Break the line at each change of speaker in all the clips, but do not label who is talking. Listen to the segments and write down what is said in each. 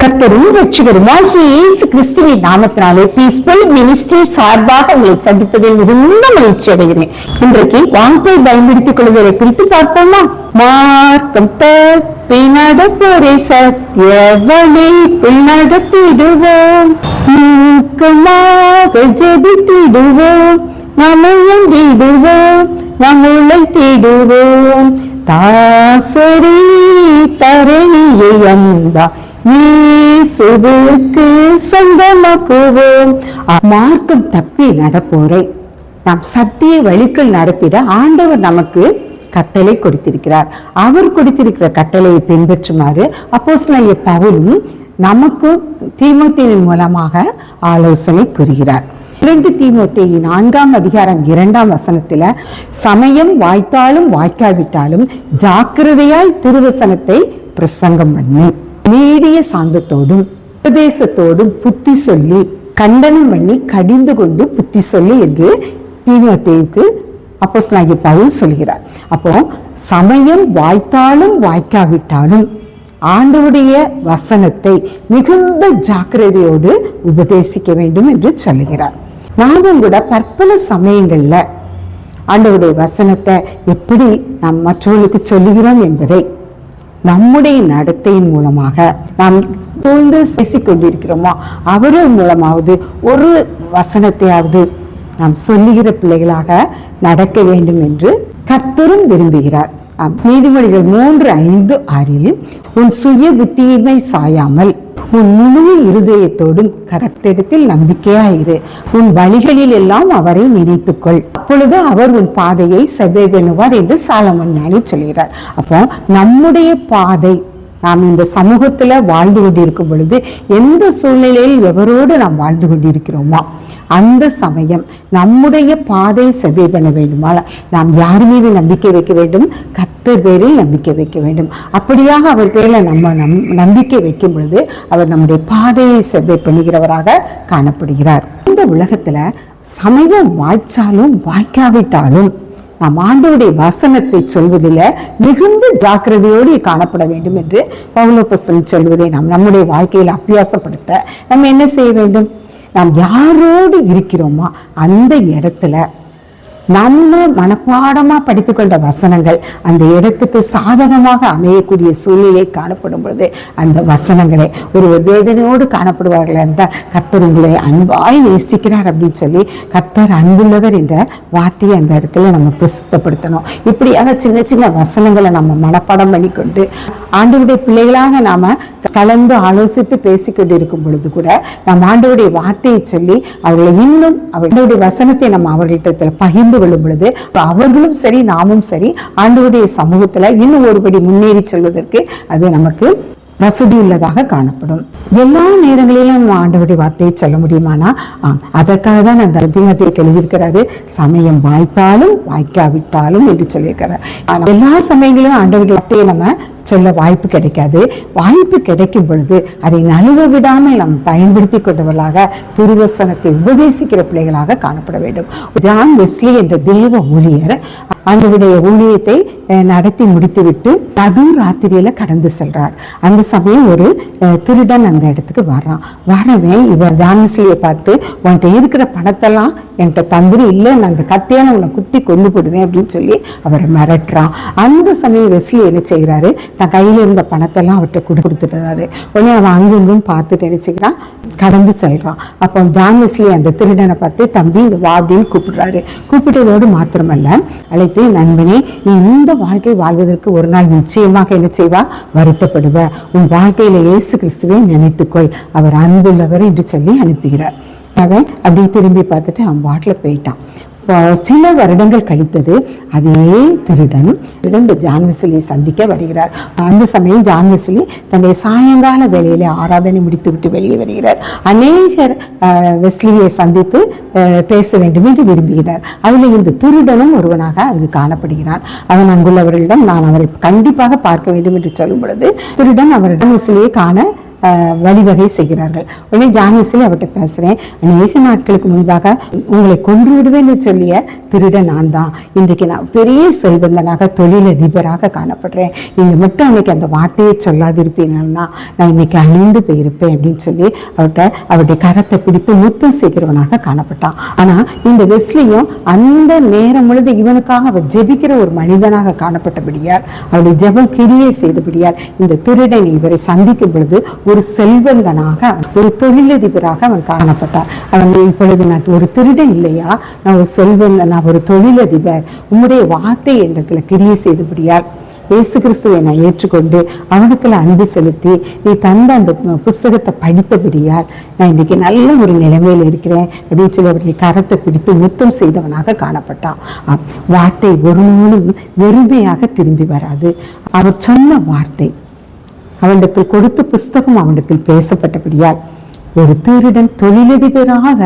கர்த்தரும் ரட்சகருமாகிய இயேசு கிறிஸ்துவின் நாமத்தினாலே பீஸ்ஃபுல் மினிஸ்ட்ரி சார்பாக உங்களை சந்திப்பதில் மிகுந்த மகிழ்ச்சி அடைகிறேன். இன்றைக்கு வாங்கை பயன்படுத்திக் கொள்வதை குறித்து பார்ப்போமா? மார்க்கம் தப்பி நடப்போரை சத்திய வழி நடத்திடுவோம் மூக்கமாக ஜெபித்திடுவோம். நமுயந்திடுவோம் நம்முளை தேடுவோம் தாசரி தரணியை அந்தா இயேசுவுக்கு சொந்தமாக்குவோம். மார்க்கம் தப்பி நடப்போரை. நாம் சத்திய வழிக்குள் நடத்திட ஆண்டவர் நமக்கு கட்டளை கொடுத்திருக்கிறார். அவர் கொடுத்திருக்கிற கட்டளையை பின்பற்றுமாறு அப்போஸ்தலனாகிய பவுலும் நமக்கு தீமோத்தேயின் மூலமாக ஆலோசனை கூறுகிறார். இரண்டு தீமோத்தேயின் நான்காம் அதிகாரம் இரண்டாம் வசனத்துல சமயம் வாய்த்தாலும் வாய்க்காவிட்டாலும் ஜாக்கிரதையாய் திருவசனத்தை பிரசங்கம் பண்ணி. நீடிய சாந்தத்தோடும் உபதேசத்தோடும் புத்தி சொல்லி கண்டனம் பண்ணி கடிந்து கொண்டு புத்தி சொல்லி என்று தீமோத்தேயுக்கு அப்போஸ்தலனாகிய பவுல் சொல்கிறார். அப்போ சமயம் வாய்த்தாலும் வாய்க்காவிட்டாலும் ஆண்டவுடைய வசனத்தை மிகுந்த ஜாக்கிரதையோடு உபதேசிக்க வேண்டும் என்று சொல்லுகிறார் நாமும் கூட பற்பல சமயங்கள்ல ஆண்டவுடைய வசனத்தை எப்படி நாம் மற்றவர்களுக்கு சொல்லுகிறோம் என்பதை நம்முடைய நடத்தையின் மூலமாக நாம் சூழ்ந்து பேசிக்கொண்டிருக்கிறோமோ அவர்கள் மூலமாவது ஒரு வசனத்தையாவது நாம் சொல்லுகிற பிள்ளைகளாக நடக்க வேண்டும் என்று கத்தரும் விரும்புகிறார். நீதிமொழிகள் மூன்று ஐந்து ஆறில் உன் சுய புத்தியின்மை சாயாமல் உன் முழு இருதயத்தோடும் கர்த்தரிடத்தில் நம்பிக்கையாயிரு. உன் வழிகளில் எல்லாம் அவரை நினைத்துக்கொள் அப்பொழுது அவர் உன் பாதையை செவ்வேணுவார் என்று சாலமன் ஞானி சொல்கிறார். அப்போ நம்முடைய பாதை நாம் இந்த சமூகத்துல வாழ்ந்து கொண்டிருக்கும் பொழுது எந்த சூழ்நிலையில் எவரோடு நாம் வாழ்ந்து கொண்டிருக்கிறோமோ அந்த சமயம் நம்முடைய பாதை சதி பண்ண வேண்டுமானால் நாம் யார் மீது நம்பிக்கை வைக்க வேண்டும்? கத்தர் பேரில் நம்பிக்கை வைக்க வேண்டும். அப்படியாக அவர் பேரில் நம்ம நம் நம்பிக்கை வைக்கும் பொழுது அவர் நம்முடைய பாதையை செவ்வை பண்ணுகிறவராக காணப்படுகிறார். இந்த உலகத்துல சமயம் வாய்ச்சாலும் வாய்க்காவிட்டாலும் நாம் ஆண்டவருடைய வசனத்தை சொல்வதில் மிகுந்த ஜாக்கிரதையோடு காணப்பட வேண்டும் என்று பவுலோபசன் சொல்வதை நாம் நம்முடைய வாழ்க்கையில் அபியாசப்படுத்த நம்ம என்ன செய்ய வேண்டும்? நாம் யாரோடு இருக்கிறோமோ? அந்த இடத்துல நம்ம மனப்பாடமா படித்துக்கொண்ட வசனங்கள் அந்த இடத்துக்கு சாதகமாக அமையக்கூடிய சூழ்நிலை காணப்படும் பொழுது அந்த வசனங்களை ஒரு வேதனையோடு காணப்படுவார்கள் என்றால் கத்தர் உங்களை அன்பாய் நேசிக்கிறார் அப்படின்னு சொல்லி கத்தர் அன்புள்ளவர் என்ற வார்த்தையை அந்த இடத்துல நம்ம பிரசித்தப்படுத்தணும். இப்படியாக சின்ன சின்ன வசனங்களை நம்ம மனப்பாடம் பண்ணிக்கொண்டு ஆண்டவருடைய பிள்ளைகளாக நாம கலந்து ஆலோசித்து பேசிக்கொண்டு இருக்கும் பொழுது கூட நம் ஆண்டவருடைய வார்த்தையை சொல்லி அவர்களை இன்னும் அவருடைய வசனத்தை நம்ம அவர்களிடத்தில் பகிர்ந்து கொள்ளும் பொழுது அவர்களும் சரி நாமும் சரி ஆண்டவருடைய சமூகத்துல இன்னும் ஒருபடி முன்னேறி செல்வதற்கு அது நமக்கு வசதி உள்ளதாக காணப்படும். எல்லா நேரங்களிலும் நம்ம ஆண்டவருடைய வார்த்தையை சொல்ல முடியுமானா? அதற்காக தான் அந்த அதிகத்தை எழுதியிருக்கிறாரு. சமயம் வாய்ப்பாலும் வாய்க்காவிட்டாலும் என்று சொல்லியிருக்கிறார். எல்லா சமயங்களிலும் ஆண்டவருடைய வார்த்தையை நம்ம சொல்ல வாய்ப்பு கிடைக்காது. வாய்ப்பு கிடைக்கும் பொழுது அதை நழுவ விடாமல் நாம் பயன்படுத்தி கொண்டவர்களாக திருவசனத்தை உபதேசிக்கிற பிள்ளைகளாக காணப்பட வேண்டும். ஜான் வெஸ்லி என்ற தேவ ஊழியர் அவருடைய ஊழியத்தை நடத்தி முடித்துவிட்டு நடு ராத்திரியில கடந்து செல்றார். அந்த சமயம் ஒரு திருடன் அந்த இடத்துக்கு வர்றான். வரவே இவர் ஜானசியை பார்த்து உன்கிட்ட இருக்கிற பணத்தெல்லாம் என்கிட்ட தந்திரி இல்லை நான் அந்த கத்தியான உன்னை குத்தி கொண்டு போடுவேன் அப்படின்னு சொல்லி அவரை மிரட்டுறான். அந்த சமயம் வெஸ்லி என்ன செய்கிறாரு? தன் கையில் இருந்த பணத்தெல்லாம் அவர்கிட்ட கொடு கொடுத்துட்டாரு உடனே அவன் அங்கெங்கும் பார்த்துட்டு நினைச்சுக்கிறான் கடந்து செல்கிறான் அப்போ ஜான் வெஸ்லி அந்த திருடனை பார்த்து தம்பி இந்த வா அப்படின்னு கூப்பிடுறாரு. கூப்பிட்டதோடு மாத்திரமல்ல அழைத்து நண்பனே நீ இந்த வாழ்க்கை வாழ்வதற்கு ஒரு நாள் நிச்சயமாக என்ன செய்வா? வருத்தப்படுவ. உன் வாழ்க்கையில் இயேசு கிறிஸ்துவை நினைத்துக்கொள். அவர் அன்புள்ளவர் என்று சொல்லி அனுப்புகிறார். அவன் அப்படியே திரும்பி பார்த்துட்டு அவன் பாட்டில் போயிட்டான். சில வருடங்கள் கழித்தது அதே திருடன் இந்த ஜான்வெஸ்லியை சந்திக்க வருகிறார். அந்த சமயம் ஜான் வெஸ்லி தன்னுடைய சாயங்கால வேலையில ஆராதனை முடித்துவிட்டு வெளியே வருகிறார். அநேகர் வெஸ்லியை சந்தித்து பேச வேண்டும் என்று விரும்புகிறார். அதில் இந்த திருடனும் ஒருவனாக அங்கு காணப்படுகிறான். அவன் அங்குள்ளவர்களிடம் நான் அவரை கண்டிப்பாக பார்க்க வேண்டும் என்று சொல்லும் பொழுது திருடன் அவரிடம் வெஸ்லியை காண வழிவகை செய்கிறார்கள். உடனே ஜானேசில் அவர்கிட்ட பேசுறேன். அநேக நாட்களுக்கு முன்பாக உங்களை கொன்று விடுவேன்னு சொல்லிய திருடன் நான் தான். இன்றைக்கு நான் பெரிய செல்வந்தனாக தொழிலதிபராக காணப்படுறேன். நீங்கள் மட்டும் அன்னைக்கு அந்த வார்த்தையை சொல்லாதிருப்பீங்கன்னா நான் இன்னைக்கு அழிந்து போயிருப்பேன் அப்படின்னு சொல்லி அவர்கிட்ட அவருடைய கரத்தை பிடித்து முத்தம் செய்கிறவனாக காணப்பட்டான். ஆனா இந்த வெஸ்லியும் அந்த நேரம் பொழுது இவனுக்காக அவர் ஜெபிக்கிற ஒரு மனிதனாக காணப்பட்டபடியார் அவருடைய ஜெபம் கிரியை செய்தபடியார் இந்த திருடன் இவரை சந்திக்கும் பொழுது ஒரு செல்வந்தனாக ஒரு தொழிலதிபராக அவன் காணப்பட்டார் அவன் இப்பொழுது நான் ஒரு திருடன் இல்லையா? நான் ஒரு செல்வந்தன் நான் ஒரு தொழிலதிபர். உம்முடைய வார்த்தை என்றதுல கிரியை செய்தபடியால் இயேசு கிறிஸ்துவை நான் ஏற்றுக்கொண்டு அவனுக்குள்ள அன்பு செலுத்தி நீ தந்த அந்த புஸ்தகத்தை படித்தபடியால் நான் இன்னைக்கு நல்ல ஒரு நிலைமையில் இருக்கிறேன் அப்படின்னு சொல்லி அவருடைய கரத்தை பிடித்து முத்தம் செய்தவனாக காணப்பட்டான். வார்த்தை ஒரு நாளும் வெறுமையாக திரும்பி வராது. அவர் சொன்ன வார்த்தை அவனிடத்தில் கொடுத்த புஸ்தகம் அவனிடத்தில் பேசப்பட்டபடியால் ஒரு திருடன் தொழிலதிபராக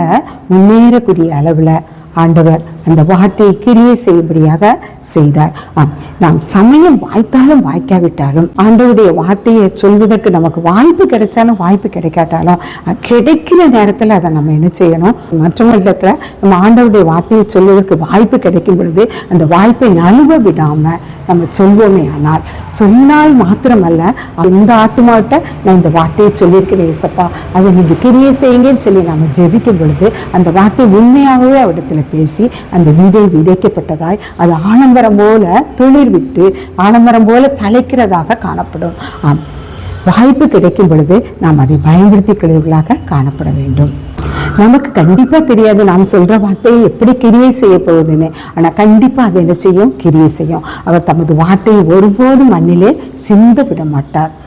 முன்னேறக்கூடிய அளவுல ஆண்டவர் அந்த வார்த்தையை கிரியை செய்யும்படியாக செய்தார். ஆம், நாம் சமயம் வாய்த்தாலும் வாய்க்காவிட்டாலும் ஆண்டவருடைய வார்த்தையை சொல்வதற்கு நமக்கு வாய்ப்பு கிடைச்சாலும் வாய்ப்பு கிடைக்காட்டாலும் கிடைக்கிற நேரத்தில் அதை நம்ம என்ன செய்யணும்? மற்றவர்களிடத்துல நம்ம ஆண்டவருடைய வார்த்தையை சொல்வதற்கு வாய்ப்பு கிடைக்கும் பொழுது அந்த வாய்ப்பை நழுவ விடாம நம்ம சொல்வோமே ஆனால் சொன்னால் மாத்திரமல்ல இந்த ஆத்மாட்ட நான் இந்த வார்த்தையை சொல்லியிருக்கிறேன் ஏசப்பா அதை நீங்கள் கிரியை செய்யுங்கன்னு சொல்லி நம்ம ஜெபிக்கும் பொழுது அந்த வார்த்தை உண்மையாகவே அவரிடத்தில் பேசி அந்த விதை விதைக்கப்பட்டதாய் அது ஆனந்த ஆலம்பரம் போல துளிர் விட்டு ஆலம்பரம் போல தலைக்கிறதாக காணப்படும். ஆம். வாய்ப்பு கிடைக்கும் பொழுது நாம் அதை பயன்படுத்தி கொள்வர்களாக காணப்பட வேண்டும். நமக்கு கண்டிப்பா தெரியாது நாம் சொல்ற வார்த்தையை எப்படி கிரியை செய்ய போகுதுன்னு. ஆனா கண்டிப்பா அதை என்ன செய்யும்? கிரியை செய்யும். அவர் தமது வார்த்தையை ஒருபோதும் மண்ணிலே சிந்த விட மாட்டார்.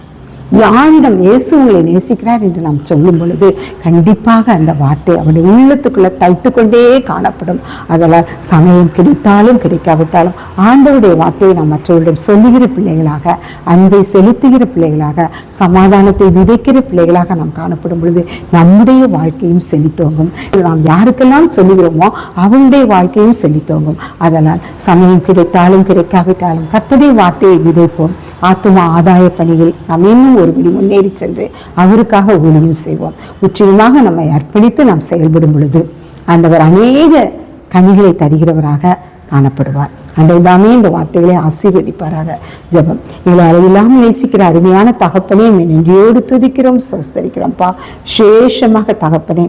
யாரிடம் இயேசு உங்களை நேசிக்கிறார் என்று நாம் சொல்லும் பொழுது கண்டிப்பாக அந்த வார்த்தை அவருடைய உள்ளத்துக்குள்ளே தைத்து கொண்டே காணப்படும். அதனால் சமயம் கிடைத்தாலும் கிடைக்காவிட்டாலும் ஆண்டவருடைய வார்த்தையை நாம் மற்றவர்களிடம் சொல்லுகிற பிள்ளைகளாக அன்பை செலுத்துகிற பிள்ளைகளாக சமாதானத்தை விதைக்கிற பிள்ளைகளாக நாம் காணப்படும் பொழுது நம்முடைய வாழ்க்கையும் செலுத்தோங்கும் நாம் யாருக்கெல்லாம் சொல்லுகிறோமோ அவருடைய வாழ்க்கையும் செலுத்தோங்கும் அதனால் சமயம் கிடைத்தாலும் கிடைக்காவிட்டாலும் கர்த்தருடைய வார்த்தையை விதைப்போம். ஆத்தும ஆதாய பணியில் நாம் இன்னும் ஒருபடி முன்னேறி சென்று அவருக்காக ஊழியம் செய்வோம். முற்றிலுமாக நம்மை அர்ப்பணித்து நாம் செயல்படும் பொழுது ஆண்டவர் அநேக கனிகளை தருகிறவராக காணப்படுவார். அன்றைதாமே இந்த வார்த்தைகளை ஆசீர்வதிப்பாராக. ஜபம். எங்களை அளவில்லாமல் நேசிக்கிற அருமையான தகப்பனே நன்றியோடு துதிக்கிறோம் சோஸ்தரிக்கிறோம்ப்பா விசேஷமாக தகப்பனே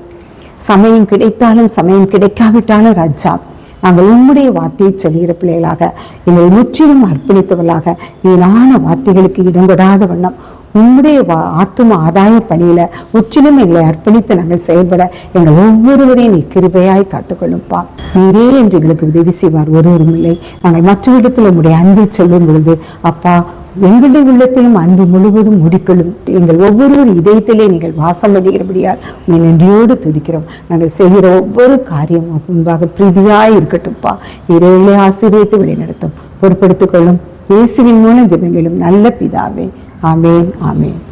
சமயம் கிடைத்தாலும் சமயம் கிடைக்காவிட்டாலும் ரஜா நாங்கள் உம்முடைய வார்த்தையை சொல்கிற பிள்ளைகளாக எங்களை முற்றிலும் அர்ப்பணித்தவர்களாக வீணான வார்த்தைகளுக்கு இடங்கொடாத வண்ணம் உம்முடைய வா- ஆத்தும ஆதாய பணியில முற்றிலும் எங்களை அர்ப்பணித்து நாங்கள் செயல்பட எங்கள் ஒவ்வொருவரையும் நீ கிருபையாய் காத்துக்கொள்ளும்பா. நீரே என்று எங்களுக்கு உதவி செய்வார் ஒருவரும் இல்லை. நாங்கள் மற்றவரிடத்தில் உங்களுடைய அன்பை சொல்லும் பொழுது அப்பா எங்களுடைய உள்ளத்திலும் அன்பு முழுவதும் முடிக்கொள்ளும் எங்கள் ஒவ்வொருவர் இதயத்திலே நீங்கள் வாசம் பண்ணுகிறபடியால் உங்களை நன்றியோடு துதிக்கிறோம். நாங்கள் செய்கிற ஒவ்வொரு காரியமும் முன்பாக பிரீதியாய் இருக்கட்டும்ப்பா இறையிலே ஆசீர்வதித்து வழிநடத்தும். பொறுப்படுத்திக் கொள்ளும். இயேசுவின் மூலம் ஜெபங்களும். நல்ல பிதாவே Amém, amém.